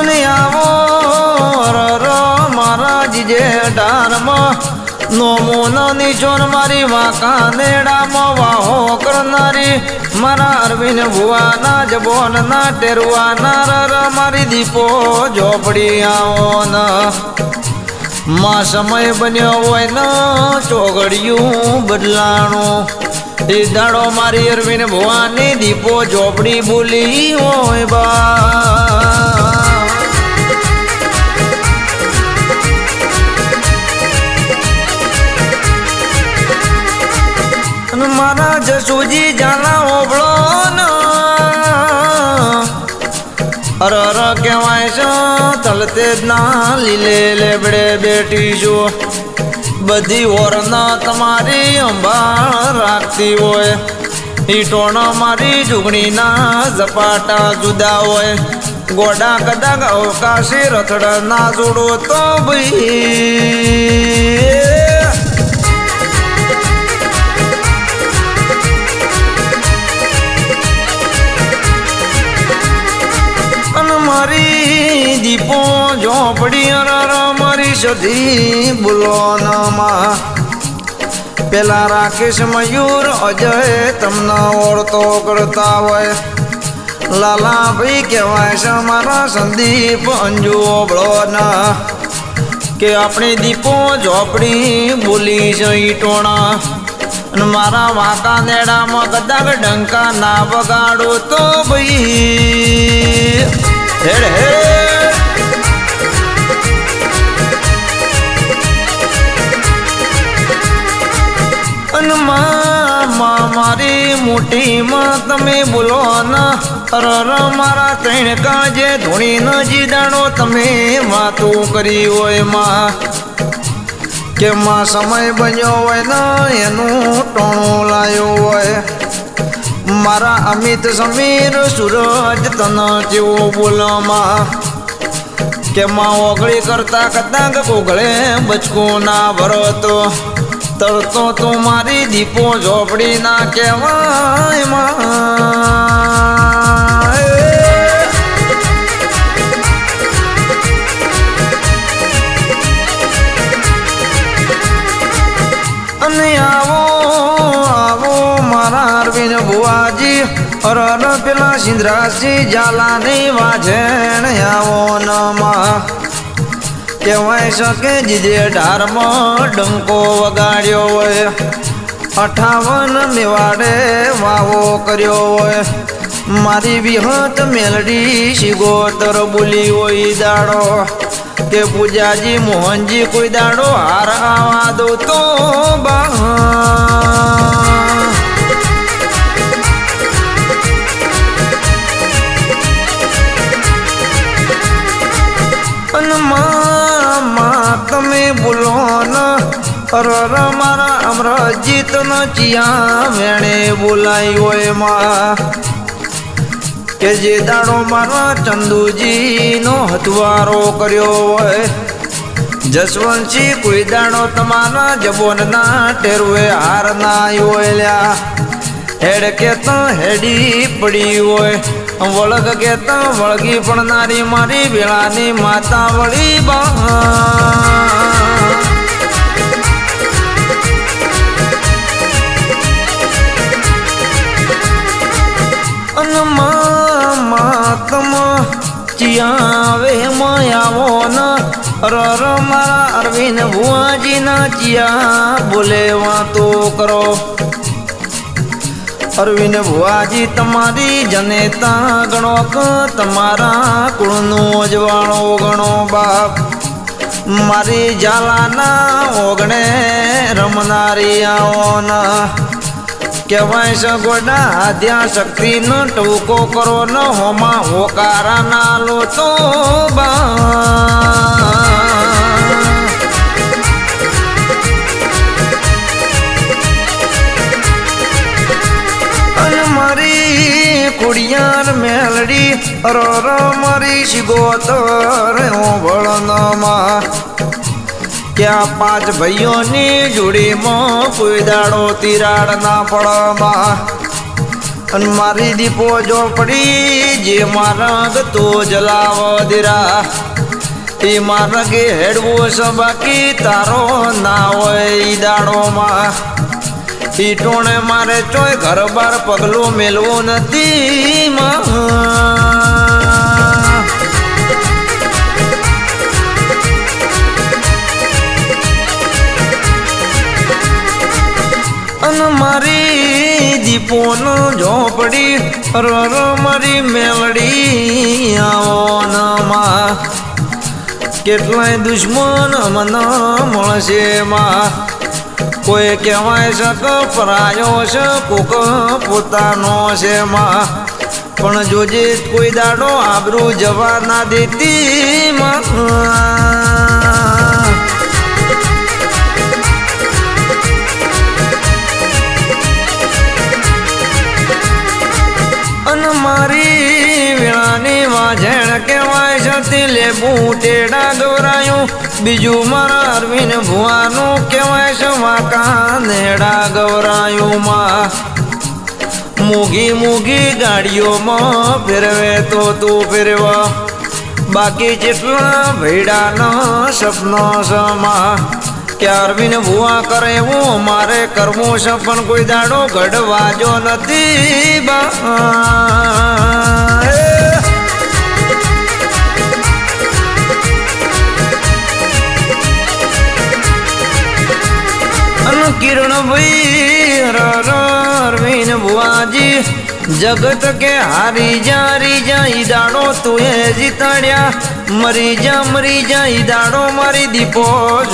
દુનિયામો રર મારા જીજે ડારમાં નોમો નાની ચોર મારી વાંકા નેડામાં વાહો કરનારી. મારા અરવિંદ ભુવાના જ જબોનના ટેરવાના રર મારી દીપો ઝોપડી આવો ન. માં સમય બન્યો હોય ન, ચોગડિયું બદલાણું. દાડો મારી અરવિંદ ભુવાની દીપો ઝોપડી ભૂલી હોય બા. અને મારા જસુજી જાના ઓબળો અર અર કહેવાય છે તલતે જ ના લીલે લેબડે બેઠી છું બધી ઓરના તમારી અંબાળ રાખતી હોય. ઈટોણ મારી જુગણીના ઝપાટા જુદા હોય. ગોડા કદાક અવકાશી રથડ ના જોડો તો ભાઈ. દીપો ઝોપડી મારી સધી બુલોનામાં પેલા રાકેશ મયુર અજય તમને ઓળતો કરતા હોય. લાલા ભાઈ કહેવાય છે મારા સંદીપ અંજુ ઓબળોના કે આપણી દીપો ઝોપડી બોલી છે ઈટોણા અને મારા વાંકા નેડામાં કદાચ ડંકા ના વગાડો તો ભાઈ. હેડ હેડ. માં મારી મોટીમાં તમે બોલો ના. અરર મારા ત્રણ કાજે ધોણી ન જીદાણો તમે વાતો કરી હોયમાં. કે માં સમય બન્યો હોય ને એનું ટોણું લાયો હોય. મારા અમિત સમીર સૂરજ તન જેવો બોલમાં કે માં ઓગળી કરતા કદાક કોગળે બચકો ના ભરતો. તરતો તું મારી દીપો ઝોપડી ના કહેવાય અને આવો આવો મારા અરવિંદ ભુવાજી અરર પેલા સિંધરાજી જાલાની વાજણ આવો નમા. કહેવાય શકે જીજે ઢારમાં ડંકો વગાડ્યો હોય. અઠાવન મેવાડે વાવો કર્યો હોય. મારી વિહત મેલડી શિગોતર બોલી હોય દાડો. તે પૂજાજી મોહનજી કોઈ દાડો હાર આવા દો તો બા અરર મારા અમરજીત નો ચિયા વેણે બોલાઈ હોય મા કે જે દાડો મારા ચંદુજી નો હથવારો કર્યો હોય. જસવંતસિંહ કોઈ દાડો તમારા જબોનના ટેરવે હાર ના યોલ્યા હેડ કે તો હેડી પડી હોય. વળગ કે તો વળગી પડનારી મારી વેળાની માતા વળી બા. માતમ ચિયાવે માયાવોના રર મારા અરવિંદ ભુવાજીના ચિયા. બોલે વાતો કરો. અરવિંદ ભુવાજી, તમારી જનેતા ગણો તમારા કુળનો અજવાળો ગણો બાપ. મારી જાલાના ઓગણે રમનારી આવોના કહેવાય છે ગોડા આદ્યા શક્તિ નો ટૂંકો કરો ન હોમાં હોકારા ના લો તો બા. અને મારી કુડિયાર મેલડી અરર મારી શિગોતર ઓભળનમાં ક્યાં પાંચ ભાઈઓની જોડીમાં કોઈ દાડો તિરાડ ના પડમાં. અને મારી દીપો જો પડી, જે મારા તો જલાવ દીરા. એ મારગે હેડવું છે બાકી તારો ના હોય દાડોમાં. એ ટોણે મારે ચોય ઘર બાર પગલું મેલવું નથી, માં. દીપોનો ઝોપડી રર મારી મેલડી આવો કેટલાય દુશ્મન મન મળશે માં. કોઈ કહેવાય શક પરાયો છે કોક પોતાનો છે માં. પણ જોજે કોઈ દાડો આબરૂ જવા ના દેતી માં. તે ટેડા ગવરાયું. બીજું મારા અરવિંદ ભુવાનું કહેવાય છે વાંકા નેડા ગવરાયું માં. મૂગી મૂગી ગાડીઓમાં ફેરવે તો તું ફેરવા. બાકી જેટલા ભેડાના સપનો સમા કે અરવિંદ ભુવા કરે એવું મારે કરવું પણ કોઈ દાડો ઘડવાજો નથી બા. જગત કે હારી જા હરી જા ઈ દાડો તું એ જીતાડ્યા મરી જા મરી જા ઈ દાડો મારી દીપો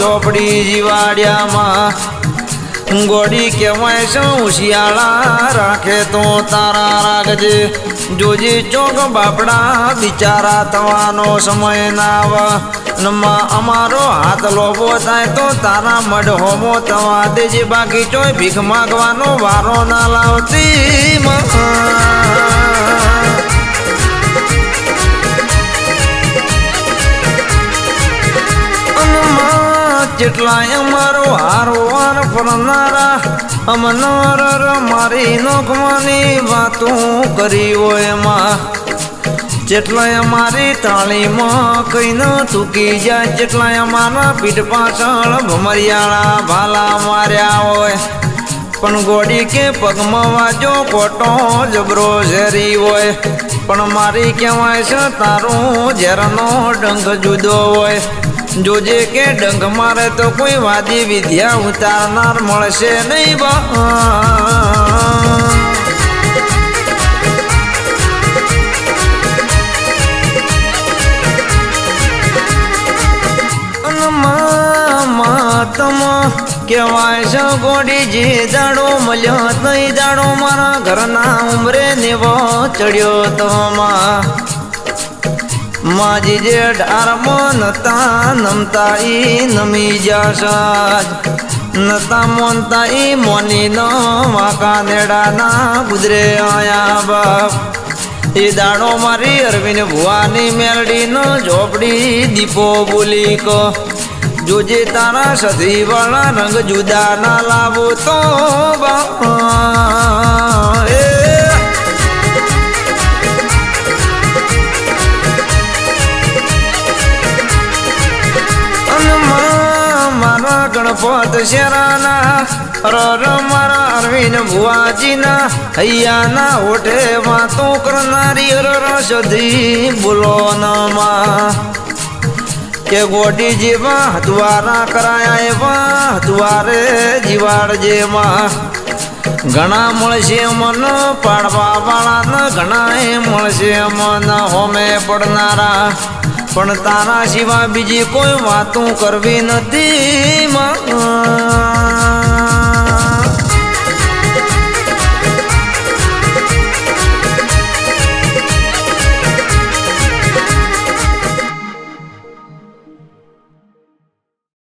ઝોપડી જીવાડ્યામાં. ગોડી કહેવાય છે શિયાળા રાખે તો તારા રાખજે જોજે ચોક બાપડા, બિચારા થવાનો સમય ના આવે. અમારો હાથ લોભો થાય તો તારા મઢ હોમો થવા દેજે. બાકી ચોય ભીખ માગવાનો વારો ના લાવતી માં જેટલાય અમારો હારો વાર ફરનારા અમનાર મારી નોખવાની વાતો કરી હોય એમાં. જેટલાય અમારી તાળીમાં કઈ ન તૂકી જાય જેટલાય અમારા પીઠ પાછળ ભમરિયાળા ભાલા માર્યા હોય. પણ ગોડી કે પગમાં વાજો કોટો જબરો ઝેરી હોય. પણ મારી કહેવાય છે તારું ઝેરનો ડંખ જુદો હોય. જોજે કે ડંખ મારે તો કોઈ વાદી વિદ્યા ઉતારનાર મળશે નહીં બા. કેવાય છે, ગોડી જે દાડો મળ્યો તઈ દાડો મારા ઘરના ઉમરે નેવો ચડ્યો તો માં. માજી જે ડારમાં નતા નમતા ઈ નમી જાસાજ. નતા મોનતા ઈ મોની ન વાંકા નેડાના ગુજરે આયા બાપ. એ દાડો મારી અરવિંદ ભુવાની મેલડી નો ઝોપડી દીપો બોલી કો. જોજે તારા સધી વાળા રંગ જુદા ના લાવો તો બા ગણપત શેરાના, રર મારા અરવિંદ ભુવાજીના હૈયાના ઓઠે વાતો કરનારી રર સધી બોલો નમા કે ગોડી જેવા દ્વારા કરાયા એવા દ્વારે જીવાડ જેમાં. ઘણા મળશે મન પાડવા વાળા ઘણા એ મળશે મન હોમે પડનારા. પણ તારા સિવાય બીજી કોઈ વાતું કરવી નથી માં